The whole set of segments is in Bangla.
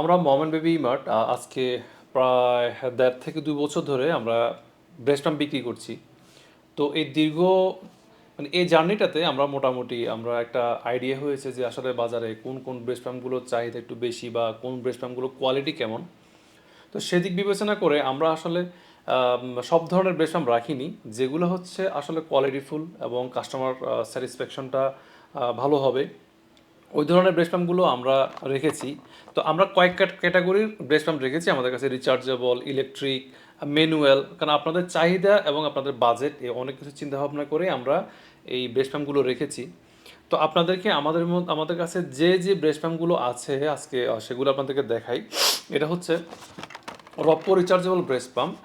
আমরা মমেন বেবি মার্ট আজকে প্রায় দেড় থেকে দুই বছর ধরে আমরা ব্রেস্ট পাম্প বিক্রি করছি। তো এই দীর্ঘ মানে এই জার্নিটাতে আমরা মোটামুটি আমরা একটা আইডিয়া হয়েছে যে আসলে বাজারে কোন কোন ব্রেস্ট পাম্পগুলোর চাহিদা একটু বেশি বা কোন ব্রেস্ট পাম্পগুলোর কোয়ালিটি কেমন। তো সেদিক বিবেচনা করে আমরা আসলে সব ধরনের ব্রেস্ট পাম্প রাখিনি, যেগুলো হচ্ছে আসলে কোয়ালিটিফুল এবং কাস্টমার স্যাটিসফ্যাকশনটা ভালো হবে। ওই ধরনের ব্রেস্ট পাম্পগুলো আমরা রেখেছি। তো আমরা কয়েক ক্যাটাগরির ব্রেস্ট পাম্প রেখেছি আমাদের কাছে রিচার্জেবল ইলেকট্রিক ম্যানুয়াল কারণ আপনাদের চাহিদা এবং আপনাদের বাজেট এই অনেক কিছু চিন্তা ভাবনা করে আমরা এই ব্রেস্ট পাম্পগুলো রেখেছি। তো আপনাদেরকে আমাদের আমাদের কাছে যে যে ব্রেস্ট পাম্পগুলো আছে আজকে সেগুলো আপনাদেরকে দেখাই। এটা হচ্ছে রপ্পো রিচার্জেবল ব্রেস্ট পাম্প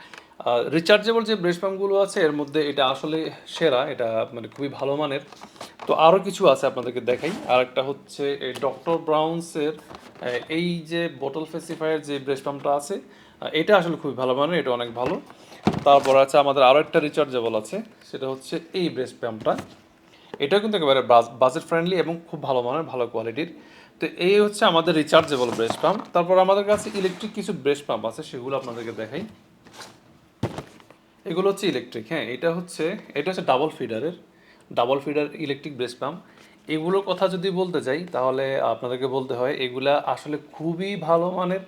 রিচার্জেবল যে ব্রেস্ট পাম্পগুলো আছে, এর মধ্যে এটা আসলে সেরা, এটা মানে খুবই ভালো মানের। তো আরও কিছু আছে আপনাদেরকে দেখাই। আর একটা হচ্ছে এই ডক্টর ব্রাউন্সের এই যে বোটল ফেসিফায়ার যে ব্রেস্ট পাম্পটা আছে এটা আসলে খুবই ভালো মানের, এটা অনেক ভালো। তারপর আছে আমাদের আরও একটা রিচার্জেবল আছে, সেটা হচ্ছে এই ব্রেস্ট পাম্পটা এটাও কিন্তু একেবারে বাজেট ফ্রেন্ডলি এবং খুব ভালো মানের, ভালো কোয়ালিটির তো এই হচ্ছে আমাদের রিচার্জেবল ব্রেস্ট পাম্প তারপর আমাদের কাছে ইলেকট্রিক কিছু ব্রেস্ট পাম্প আছে, সেগুলো আপনাদেরকে দেখাই। এগুলো হচ্ছে ইলেকট্রিক হ্যাঁ এটা হচ্ছে এটা হচ্ছে double ফিডারের double feeder electric breast pump. এগুলোর কথা যদি বলতে যাই, তাহলে আপনাদেরকে বলতে হয়, এগুলা আসলে খুবই ভালো মানের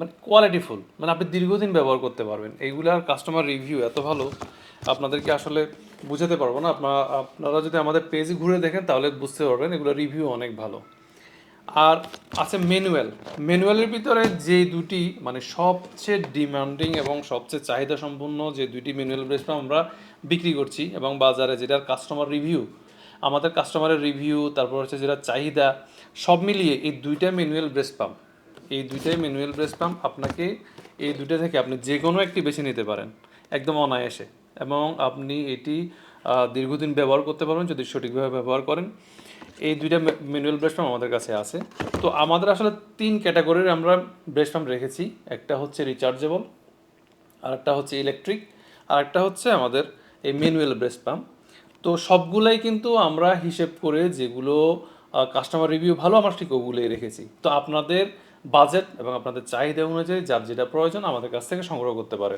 মানে কোয়ালিটিফুল মানে আপনি দীর্ঘদিন ব্যবহার করতে পারবেন। এইগুলার কাস্টমার রিভিউ এত ভালো, আপনাদেরকে আসলে বুঝাতে পারব না। আপনারা আপনারা যদি আমাদের পেজ ঘুরে দেখেন, তাহলে বুঝতে পারবেন এগুলো রিভিউ অনেক ভালো। আর আছে ম্যানুয়াল ম্যানুয়ালের ভিতরে যে দুটি মানে সবচেয়ে ডিমান্ডিং এবং সবচেয়ে চাহিদা সম্পন্ন যে দুটি ম্যানুয়াল ব্রেস পাম্প আমরা বিক্রি করছি এবং বাজারে, যেটার কাস্টমার রিভিউ আমাদের কাস্টমারের রিভিউ তারপর হচ্ছে যেটা চাহিদা, সব মিলিয়ে এই দুইটা ম্যানুয়াল ব্রেস্ট পাম্প এই দুইটাই ম্যানুয়াল ব্রেস্ট পাম্প আপনাকে এই দুইটা থেকে আপনি যে কোনো একটি বেছে নিতে পারেন, একদম অনায়াসে। এবং আপনি এটি দীর্ঘদিন ব্যবহার করতে পারবেন, যদি সঠিকভাবে ব্যবহার করেন। এই দুইটা ম্যানুয়াল ব্রেস্ট পাম্প আমাদের কাছে আছে। তো আমাদের আসলে তিন ক্যাটাগরির আমরা ব্রেস্ট পাম্প রেখেছি। একটা হচ্ছে রিচার্জেবল আর একটা হচ্ছে ইলেকট্রিক আর একটা হচ্ছে আমাদের এই ম্যানুয়াল ব্রেস্ট পাম্প তো সবগুলাই কিন্তু আমরা হিসেব করে যেগুলো কাস্টমার রিভিউ ভালো, আমরা ঠিক ওগুলোই রেখেছি। তো আপনাদের বাজেট এবং আপনাদের চাহিদা অনুযায়ী যার যেটা প্রয়োজন আমাদের কাছ থেকে সংগ্রহ করতে পারে